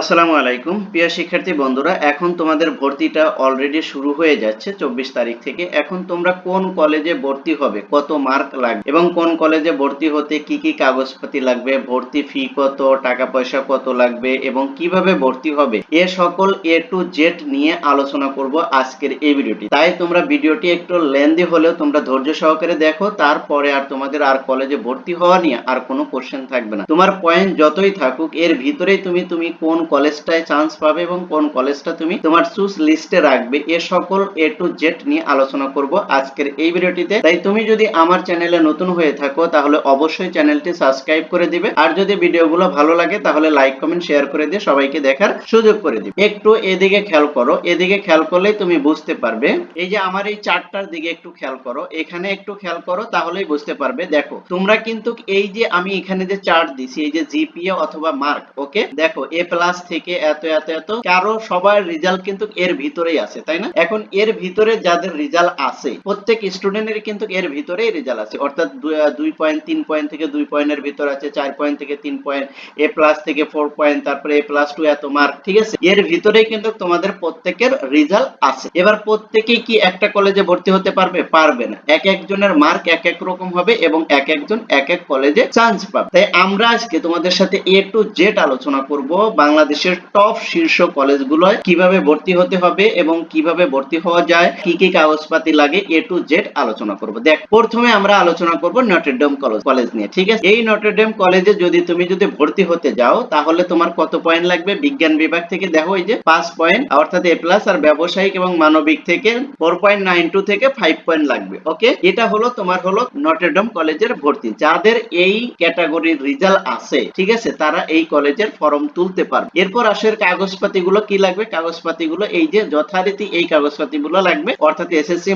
আসসালামু আলাইকুম। প্রিয় শিক্ষার্থী বন্ধুরা, এখন তোমাদের ভর্তিটা অলরেডি শুরু হয়ে যাচ্ছে চব্বিশ তারিখ থেকে। এখন তোমরা কোন কলেজে ভর্তি হবে, কত মার্ক লাগবে এবং কোন কলেজে ভর্তি হতে কি কি কাগজপাতি লাগবে, ভর্তি ফি কত, টাকা পয়সা কত লাগবে এবং কীভাবে ভর্তি হবে, এ সকল এ টু জেড নিয়ে আলোচনা করব আজকের এই ভিডিওটি। তাই তোমরা ভিডিওটি একটু লেন্দি হলেও তোমরা ধৈর্য সহকারে দেখো, তারপরে আর তোমাদের আর কলেজে ভর্তি হওয়া নিয়ে আর কোনো কোশ্চেন থাকবে না। তোমার পয়েন্ট যতই থাকুক, এর ভিতরেই তুমি তুমি কোন কলেজটায় চান্স পাবে এবং কোন কলেজটা তুমি তোমার চুজ লিস্টে রাখবে, এ সকল এ টু জেড নিয়ে আলোচনা করব আজকের এই ভিডিওটিতে। তাই তুমি যদি আমার চ্যানেলে নতুন হয়ে থাকো, তাহলে অবশ্যই চ্যানেলটি সাবস্ক্রাইব করে দিবে। আর যদি ভিডিওগুলো ভালো লাগে, তাহলে লাইক কমেন্ট শেয়ার করে দিয়ে সবাইকে দেখার সুযোগ করে দিবে। একটু এদিকে খেয়াল করো, এদিকে খেয়াল করলেই তুমি বুঝতে পারবে। এই যে আমার এই চারটার দিকে একটু খেয়াল করো, এখানে একটু খেয়াল করো, তাহলেই বুঝতে পারবে। দেখো, তোমরা কিন্তু এই যে আমি এখানে যে চার্ট দিছি, এই যে জিপিএ অথবা মার্ক ওকে দেখো এ প্লাস থেকে এত এত এত, কারও সবার রেজাল্ট কিন্তু এর ভিতরেই আছে, তাই না? এখন এর ভিতরে যাদের রেজাল্ট আছে, প্রত্যেক স্টুডেন্টের কিন্তু এর ভিতরেই রেজাল্ট আছে। অর্থাৎ দুই- পয়েন্ট তিন পয়েন্ট থেকে দুই পয়েন্টের ভিতর আছে, চার পয়েন্ট থেকে তিন পয়েন্ট এ প্লাস থেকে ফোর পয়েন্ট তারপরে এ প্লাস টু এত মার্ক ঠিক আছে? এর ভিতরেই কিন্তু তোমাদের প্রত্যেকের রেজাল্ট আছে। এবার প্রত্যেকেই কি একটা কলেজে ভর্তি হতে পারবে? পারবে না। এক একজনের মার্ক এক এক রকম হবে এবং এক একজন এক এক কলেজে চান্স পাবে। তাই আমরা আজকে তোমাদের সাথে এ টু জেড আলোচনা করব বাংলাদেশের টপ শীর্ষ কলেজগুলোয় কীভাবে ভর্তি হতে হবে এবং কীভাবে ভর্তি হওয়া যায়, কি কি কাগজপাতি লাগে এ টু জেড আলোচনা করব। দেখ, প্রথমে আমরা আলোচনা করব নটরডেম কলেজ কলেজ নিয়ে, ঠিক আছে? এই নটরডেম কলেজে যদি তুমি যদি ভর্তি হতে যাও, তাহলে তোমার কত পয়েন্ট লাগবে? বিজ্ঞান বিভাগ থেকে দেখো এই যে, পাঁচ পয়েন্ট অর্থাৎ এ প্লাস আর ব্যবসায়িক এবং মানবিক থেকে ফোর পয়েন্ট নাইন টু থেকে ফাইভ পয়েন্ট লাগবে ওকে এটা হলো তোমার হলো নটরডেম কলেজের ভর্তি। যাদের এই ক্যাটাগরির রেজাল্ট আছে, ঠিক আছে? তারা এই কলেজের ফর্ম তুলতে পারবে। এরপর আসে কাগজপাতি গুলো কি লাগবে? কাগজপাতি গুলো এই যে যথারীতি এই কাগজপাতি গুলো লাগবে, অর্থাৎ এসএসসি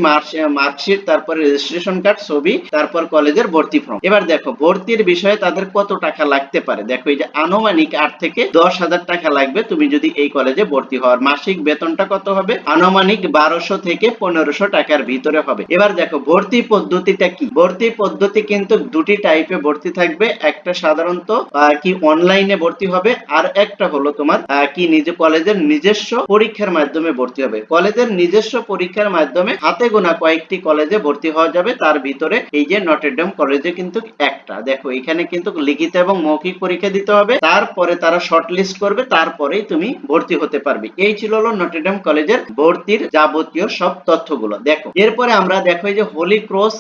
মার্কশিট, তারপর রেজিস্ট্রেশন কার্ড ছবি, তারপর কলেজের ভর্তি ফর্ম এবার দেখো, ভর্তির বিষয়ে তাদের কত টাকা লাগতে পারে? দেখো, এই যে আনুমানিক আট থেকে দশ হাজার টাকা লাগবে তুমি যদি এই কলেজে ভর্তি হওয়ার মাসিক বেতনটা কত হবে? আনুমানিক বারোশো থেকে পনেরোশো টাকার ভিতরে হবে। এবার দেখো, ভর্তি পদ্ধতিটা কি? ভর্তি পদ্ধতি কিন্তু দুটি টাইপে ভর্তি থাকবে। একটা সাধারণত কি অনলাইনে ভর্তি হবে, আর একটা তোমার কি নিজ কলেজের নিজস্ব পরীক্ষার মাধ্যমে ভর্তি হবে? কলেজের নিজস্ব পরীক্ষার মাধ্যমে হাতে গোনা কয়েকটি কলেজে ভর্তি হওয়া যাবে, তার ভিতরে এই যে নটরডেম কলেজে কিন্তু একটা। দেখো, এখানে কিন্তু লিখিত এবং মৌখিক পরীক্ষা দিতে হবে, তারপরে তারা শর্ট লিস্ট করবে, তারপরেই তুমি ভর্তি হতে পারবে। এই ছিল হলো নটরডেম কলেজের ভর্তির যাবতীয় সব তথ্যগুলো। দেখো, এরপরে আমরা দেখো এই যে হোলি ক্রস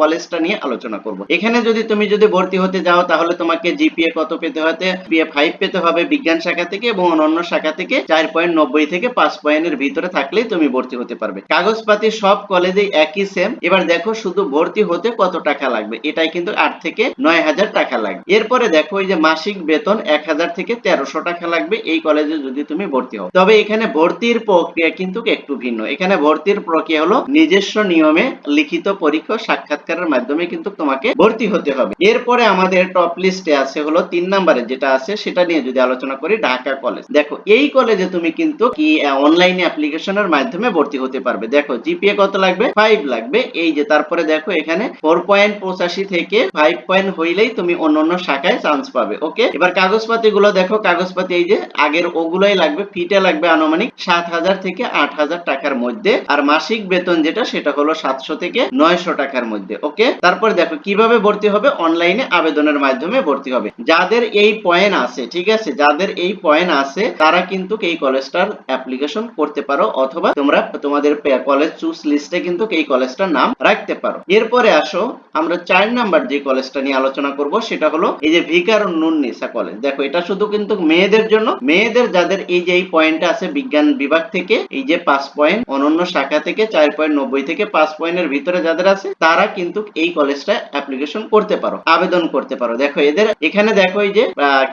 কলেজটা নিয়ে আলোচনা করব। এখানে যদি তুমি যদি ভর্তি হতে যাও, তাহলে তোমাকে জিপিএ কত পেতে হতে ফাইভ পেতে হবে, বিজ্ঞান শাখা থেকে এবং অন্যান্য শাখা থেকে চার পয়েন্ট নব্বই থেকে পাঁচ পয়েন্টের ভিতরে থাকলেই তুমি ভর্তি হতে পারবে। কাগজপাতি সব কলেজে একই সেম এবার দেখো শুধু ভর্তি হতে কত টাকা লাগবে? এটাই কিন্তু আট থেকে নয় হাজার টাকা লাগবে। এরপরে দেখো এই যে মাসিক বেতন এক হাজার থেকে তেরোশো টাকা লাগবে। এই কলেজে যদি তুমি ভর্তি হও। তবে এখানে ভর্তির প্রক্রিয়া কিন্তু একটু ভিন্ন। এখানে ভর্তির প্রক্রিয়া হলো নিজস্ব নিয়মে লিখিত পরীক্ষা সাক্ষাৎকারের মাধ্যমে কিন্তু তোমাকে ভর্তি হতে হবে। এরপরে আমাদের টপ লিস্টে আছে হলো তিন নম্বরে যেটা আছে সেটা নিয়ে যদি আলোচনা করি ঢাকা কলেজ দেখো, এই কলেজে তুমি কিন্তু কি অনলাইনে অ্যাপ্লিকেশনের মাধ্যমে ভর্তি হতে পারবে। দেখো জিপিএ কত লাগবে? ফাইভ লাগবে। এই যে, তারপরে দেখো, এখানে ফোর পয়েন্ট পঁচাশি থেকে ফাইভ পয়েন্ট হইলেই তুমি অন্য অন্য শাখায় চান্স পাবে ওকে এবার কাগজপাতি গুলো দেখো, কাগজপাতি এই যে, আগের ওগুলোই লাগবে ফিটে লাগবে আনুমানিক সাত হাজার থেকে আট হাজার টাকার মধ্যে, আর মাসিক বেতন যেটা, সেটা হলো সাতশো থেকে নয়শো টাকার মধ্যে ওকে তারপর দেখো, কীভাবে ভর্তি হবে? অনলাইনে আবেদনের মাধ্যমে ভর্তি হবে। যাদের এই পয়েন্ট আছে, ঠিক আছে? যাদের এই পয়েন্ট আছে, তারা কিন্তু এই কলেজটার অ্যাপ্লিকেশন করতে পারো অথবা তোমরা তোমাদের কলেজ চুজ লিস্টে কিন্তু এই কলেজটার নাম রাখতে পারো। এরপরে আসো, আমরা চার নাম্বার যে কলেজটা নিয়ে আলোচনা করব, সেটা হলো এই যে ভিকার নুন্নিসা কলেজ দেখো, এটা শুধু কিন্তু মেয়েদের জন্য, মেয়েদের যাদের এই যে এই পয়েন্টটা আছে বিজ্ঞান বিভাগ থেকে, এই যে পাঁচ পয়েন্ট অনন্য শাখা থেকে চার পয়েন্ট নব্বই থেকে পাঁচ পয়েন্টের ভিতরে যাদের আছে, তারা কিন্তু এই কলেজটা অ্যাপ্লিকেশন করতে পারো, আবেদন করতে পারো। দেখো, এদের এখানে দেখো এই যে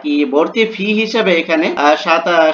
কি ভর্তি ফি হিসাবে এখানে।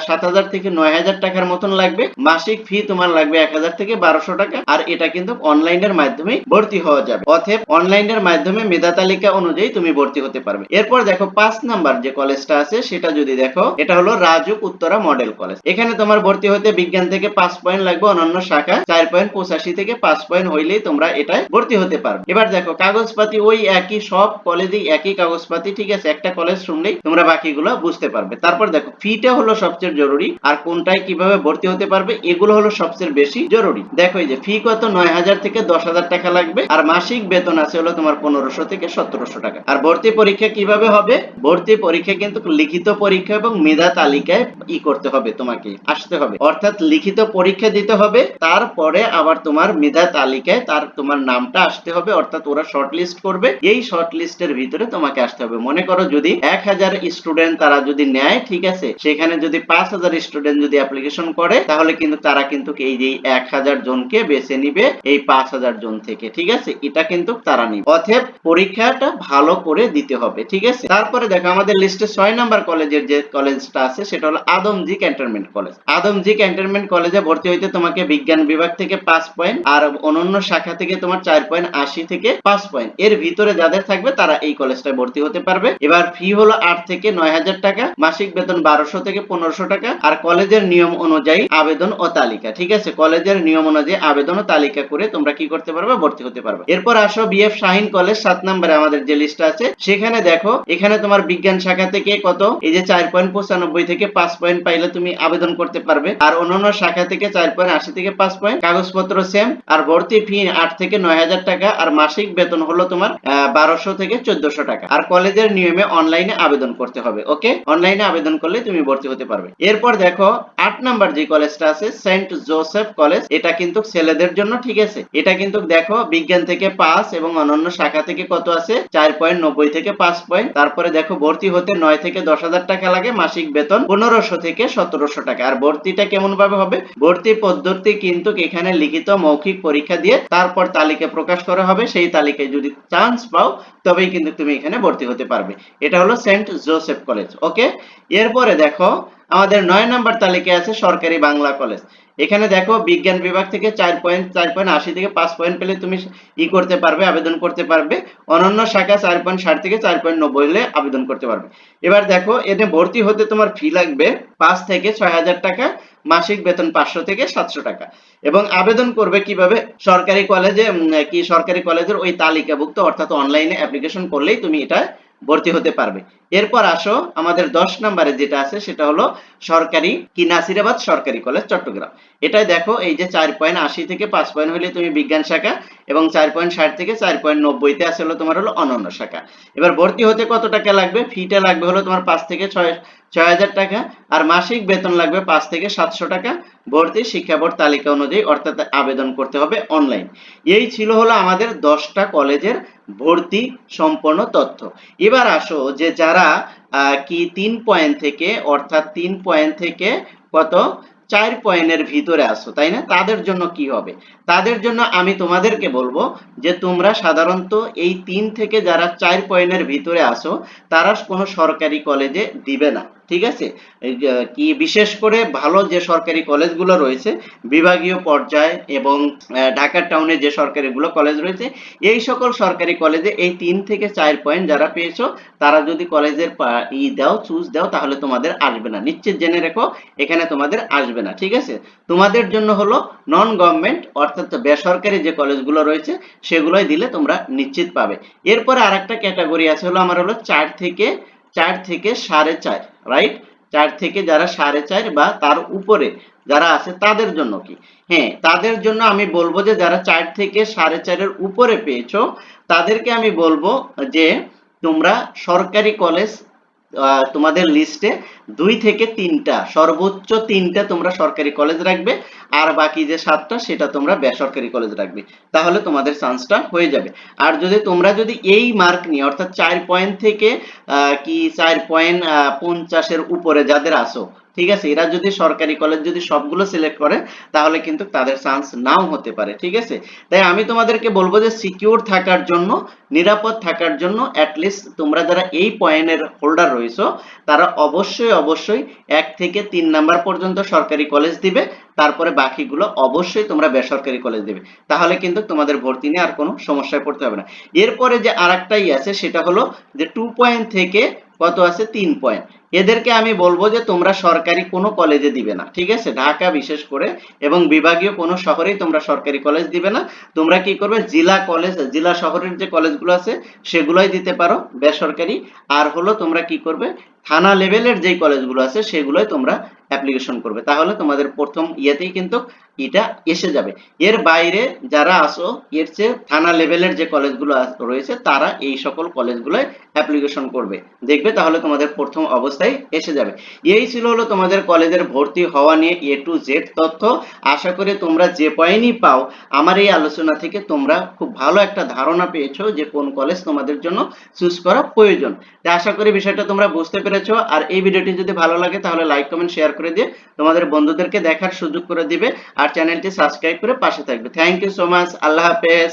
সাত হাজার থেকে নয় হাজার টাকার মতন লাগবে। মাসিক ফি তোমার লাগবে এক হাজার থেকে বারোশো টাকা। আর এটা কিন্তু অনলাইনের মাধ্যমে ভর্তি হওয়া যাবে। অতএব অনলাইনের মাধ্যমে মেধা তালিকা অনুযায়ী তুমি ভর্তি হতে পারবে। এরপর দেখো পাঁচ নাম্বার যে কলেজটা আছে, সেটা যদি দেখো, এটা হলো রাজুক উত্তরা মডেল কলেজ এখানে তোমার ভর্তি হতে বিজ্ঞান থেকে পাঁচ পয়েন্ট লাগবে অন্যান্য শাখা চার পয়েন্ট পঁচাশি থেকে পাঁচ পয়েন্ট হইলেই তোমরা এটাই ভর্তি হতে পারবে। এবার দেখো কাগজপাতি, ওই একই, সব কলেজেই একই কাগজপাতি, ঠিক আছে? একটা কলেজ শুনলেই তোমরা বাকিগুলো বুঝতে পারবে। তারপর দেখো ফিটা হলো সবচেয়ে জরুরি, আর কোনটায় কীভাবে ভর্তি হতে পারবে, এগুলো হলো সবচেয়ে বেশি জরুরি। দেখো, এই যে ফি কত? নয় হাজার থেকে দশ হাজার টাকা লাগবে, আর মাসিক বেতন আছে হলো তোমার পনেরোশো থেকে সতেরোশো টাকা। আর ভর্তি পরীক্ষা কীভাবে হবে? ভর্তি পরীক্ষা কিন্তু লিখিত পরীক্ষা এবং মেধা তালিকায় ই করতে হবে তোমাকে, আসতে হবে। অর্থাৎ লিখিত পরীক্ষা দিতে হবে, তারপরে আবার তোমার মেধা তালিকায় তার তোমার নামটা আসতে হবে, অর্থাৎ ওরা শর্ট লিস্ট করবে, এই শর্ট লিস্টের ভিতরে তোমাকে আসতে হবে। মনে করো যদি এক হাজার স্টুডেন্ট তারা যদি নেয়, ঠিক আছে? সেখানে যদি পাঁচ হাজার স্টুডেন্ট যদি অ্যাপ্লিকেশন করে, তাহলে কিন্তু তারা কিন্তু এই যে এক হাজার জনকে বেছে নিবে এই পাঁচ হাজার জন থেকে, ঠিক আছে? এটা কিন্তু তারা নিবে। অতএব পরীক্ষাটা ভালো করে দিতে হবে, ঠিক আছে? তারপরে দেখো, আমাদের লিস্টে ছয় নাম্বার কলেজের যে কলেজটা আছে, সেটা হলো Adamjee cantonment college Adamjee cantonment কলেজে ভর্তি হইতে তোমাকে বিজ্ঞান বিভাগ থেকে পাঁচ পয়েন্ট আর অনন্য শাখা থেকে তোমার চার পয়েন্ট আশি থেকে পাঁচ পয়েন্ট এর ভিতরে যাদের থাকবে, তারা এই কলেজটায় ভর্তি হতে পারবে। এবার ফি হলো আট থেকে নয় হাজার টাকা, মাসিক বেতন বারোশো থেকে পনেরোশো টাকা আর কলেজের নিয়ম অনুযায়ী আবেদন ও তালিকা, ঠিক আছে? কলেজের নিয়ম অনুযায়ী আবেদন ও তালিকা করে তোমরা কি করতে পারবে? ভর্তি হতে পারবে। এরপর আসো বিএফ শাহিন কলেজ সাত নম্বরে, আমাদের যে লিস্ট আছে, সেখানে দেখো, এখানে তোমার বিজ্ঞান শাখা থেকে কত? এই যে চার পয়েন্ট পঁচানব্বই থেকে পাঁচ পয়েন্ট পাইলে তুমি আবেদন করতে পারবে। আর অন্যান্য শাখা থেকে চার পয়েন্ট আশি থেকে পাঁচ পয়েন্ট। কাগজপত্র সেম আর ভর্তি ফি আট থেকে নয় হাজার টাকা, আর মাসিক বেতন হলো তোমার বারোশো থেকে চোদ্দশো টাকা। আর কলেজের নিয়মে অনলাইনে আবেদন করতে হবে ওকে অনলাইনে আবেদন করলে তুমি ভর্তি হতে পারবে। এরপর দেখো, আট নাম্বার যে কলেজটা আছে সেন্ট জোসেফ কলেজ এটা কিন্তু ছেলেদের জন্য ঠিক আছে। এটা কিন্তু দেখো, বিজ্ঞান থেকে পাঁচ এবং অন্যান্য শাখা থেকে কত আছে? চার পয়েন্ট নব্বই থেকে পাঁচ পয়েন্ট। তারপরে দেখো, ভর্তি হতে নয় থেকে দশ হাজার টাকা লাগে, মাসিক বেতন পনেরোশো থেকে সতেরোশো টাকা। আর ভর্তিটা কেমন ভাবে হবে? ভর্তি পদ্ধতি কিন্তু এখানে লিখিত মৌখিক পরীক্ষা দিয়ে তারপর তালিকা প্রকাশ করা হবে। সেই তালিকায় যদি চান্স পাও, তবেই কিন্তু তুমি এখানে ভর্তি হতে পারবে। এটা হলো সেন্ট জোসেফ কলেজ ওকে এরপরে দেখো, আমাদের নয় নাম্বার তালিকায় আছে সরকারি বাংলা কলেজ। এখানে দেখো, বিজ্ঞান বিভাগ থেকে চার পয়েন্ট চার পয়েন্ট আশি থেকে পাঁচ পয়েন্ট পেলে তুমি ই করতে পারবে, আবেদন করতে পারবে। অনন্য শাখা চার পয়েন্ট ষাট থেকে চার পয়েন্ট নব্বই হলে আবেদন করতে পারবে। এবার দেখো, এতে ভর্তি হতে তোমার ফি লাগবে পাঁচ থেকে ছয় হাজার টাকা, মাসিক বেতন পাঁচশো থেকে সাতশো টাকা। এবং আবেদন করবে কীভাবে? সরকারি কলেজে কি সরকারি কলেজের ওই তালিকাভুক্ত অর্থাৎ অনলাইনে অ্যাপ্লিকেশন করলেই তুমি এটা ভর্তি হতে পারবে। এরপর আসো আমাদের দশ নম্বরে যেটা আছে, সেটা হলো সরকারি কি নাসিরাবাদ সরকারি কলেজ, চট্টগ্রাম। এটাই দেখো, এই যে চার পয়েন্ট আশি থেকে পাঁচ পয়েন্ট হলে তুমি বিজ্ঞান শাখা এবং চার পয়েন্ট ষাট থেকে চার পয়েন্ট নব্বইতে আছে হলো তোমার হলো অনন্য শাখা। এবার ভর্তি হতে কত টাকা লাগবে? ফিটা লাগবে হলো তোমার পাঁচ থেকে ছয় ছয় হাজার টাকা আর মাসিক বেতন লাগবে পাঁচ থেকে সাতশো টাকা। ভর্তি শিক্ষা বোর্ড তালিকা অনুযায়ী অর্থাৎ আবেদন করতে হবে অনলাইন এই ছিল হলো আমাদের দশটা কলেজের ভর্তি সম্পন্ন তথ্য। এবার আসো যে যারা কি তিন পয়েন্ট থেকে, অর্থাৎ তিন পয়েন্ট থেকে কত? চার পয়েন্টের ভিতরে আসো, তাই না? তাদের জন্য কি হবে? তাদের জন্য আমি তোমাদেরকে বলব যে তোমরা সাধারণত এই তিন থেকে যারা চার পয়েন্টের ভিতরে আসো, তারা কোনো সরকারি কলেজে দিবে না। ঠিক আছে? কি বিশেষ করে ভালো যে সরকারি কলেজগুলো রয়েছে, বিভাগীয় পর্যায়ে এবং ঢাকা টাউনে যে সরকারিগুলো কলেজ রয়েছে, এই সকল সরকারি কলেজে এই তিন থেকে চার পয়েন্ট যারা পেয়েছ, তারা যদি কলেজের ই দাও চুজ দাও, তাহলে তোমাদের আসবে না। নিশ্চিত জেনে রেখো, এখানে তোমাদের আসবে না, ঠিক আছে? তোমাদের জন্য হলো নন গভর্নমেন্ট অর্থাৎ বেসরকারি যে কলেজগুলো রয়েছে, সেগুলোই দিলে তোমরা নিশ্চিত পাবে। এরপরে আরেকটা ক্যাটাগরি আছে হলো, আমার হলো চার থেকে চার থেকে সাড়ে চার রাইট চার থেকে যারা সাড়ে চার বা তার উপরে যারা আছে তাদের জন্য কি? হ্যাঁ তাদের জন্য আমি বলব যে যারা চার থেকে সাড়ে চারের উপরে পেয়েছ, তাদেরকে আমি বলব যে তোমরা সরকারি কলেজ তোমাদের লিস্টে দুই থেকে তিনটা, সর্বোচ্চ তিনটা তোমরা সরকারি কলেজ রাখবে, আর বাকি যে সাতটা সেটা তোমরা বেসরকারি কলেজ রাখবে। তাহলে তোমাদের চান্সটা হয়ে যাবে। আর যদি তোমরা যদি এই মার্ক নিয়ে, অর্থাৎ চার পয়েন্ট থেকে কি চার পয়েন্ট পঞ্চাশের উপরে যাদের আসো ঠিক আছে? এরা যদি সরকারি কলেজ যদি সবগুলো সিলেক্ট করে, তাহলে কিন্তু তাদের চান্স নাও হতে পারে, ঠিক আছে? তাই আমি তোমাদেরকে বলব যে সিকিউর থাকার জন্য, নিরাপদ থাকার জন্য অ্যাটলিস্ট তোমরা যারা এই পয়েন্টের হোল্ডার রয়েছো, তারা অবশ্যই অবশ্যই এক থেকে তিন নাম্বার পর্যন্ত সরকারি কলেজ দিবে, তারপরে বাকিগুলো অবশ্যই তোমরা বেসরকারি কলেজ দেবে। তাহলে কিন্তু তোমাদের ভর্তি নিয়ে আর কোনো সমস্যায় পড়তে হবে না। এরপরে যে আর একটাই আছে, সেটা হলো যে টু পয়েন্ট থেকে কত আছে? তিন পয়েন্ট এদেরকে আমি বলব যে তোমরা সরকারি কোনো কলেজে দিবে না, ঠিক আছে? ঢাকা বিশেষ করে এবং বিভাগীয় কোনো শহরেই তোমরা সরকারি কলেজ দিবে না। তোমরা কি করবে? জেলা কলেজ জেলা শহরের যে কলেজগুলো আছে, সেগুলোই দিতে পারো বেসরকারি। আর হলো তোমরা কি করবে? থানা লেভেলের যেই কলেজগুলো আছে, সেগুলোই তোমরা অ্যাপ্লিকেশন করবে। তাহলে তোমাদের প্রথম ইয়েতেই কিন্তু এটা এসে যাবে। এর বাইরে যারা আসো এর চেয়ে থানা লেভেলের যে কলেজগুলো রয়েছে, তারা এই সকল কলেজগুলোয় অ্যাপ্লিকেশন করবে। দেখবে তাহলে তোমাদের প্রথম অবস্থায় এসে যাবে। এই ছিল হলো তোমাদের কলেজের ভর্তি হওয়া নিয়ে এ টু জেড তথ্য। আশা করি তোমরা যে পয়েন্টই পাও, আমার এই আলোচনা থেকে তোমরা খুব ভালো একটা ধারণা পেয়েছ যে কোন কলেজ তোমাদের জন্য চুজ করা প্রয়োজন। তাই আশা করি বিষয়টা তোমরা বুঝতে পেরেছ। আর এই ভিডিওটি যদি ভালো লাগে, তাহলে লাইক কমেন্ট শেয়ার করে দিয়ে তোমাদের বন্ধুদেরকে দেখার সুযোগ করে দিবে। আর চ্যানেলটি সাবস্ক্রাইব করে পাশে থাকবে। Thank you so much Allah হাফেজ।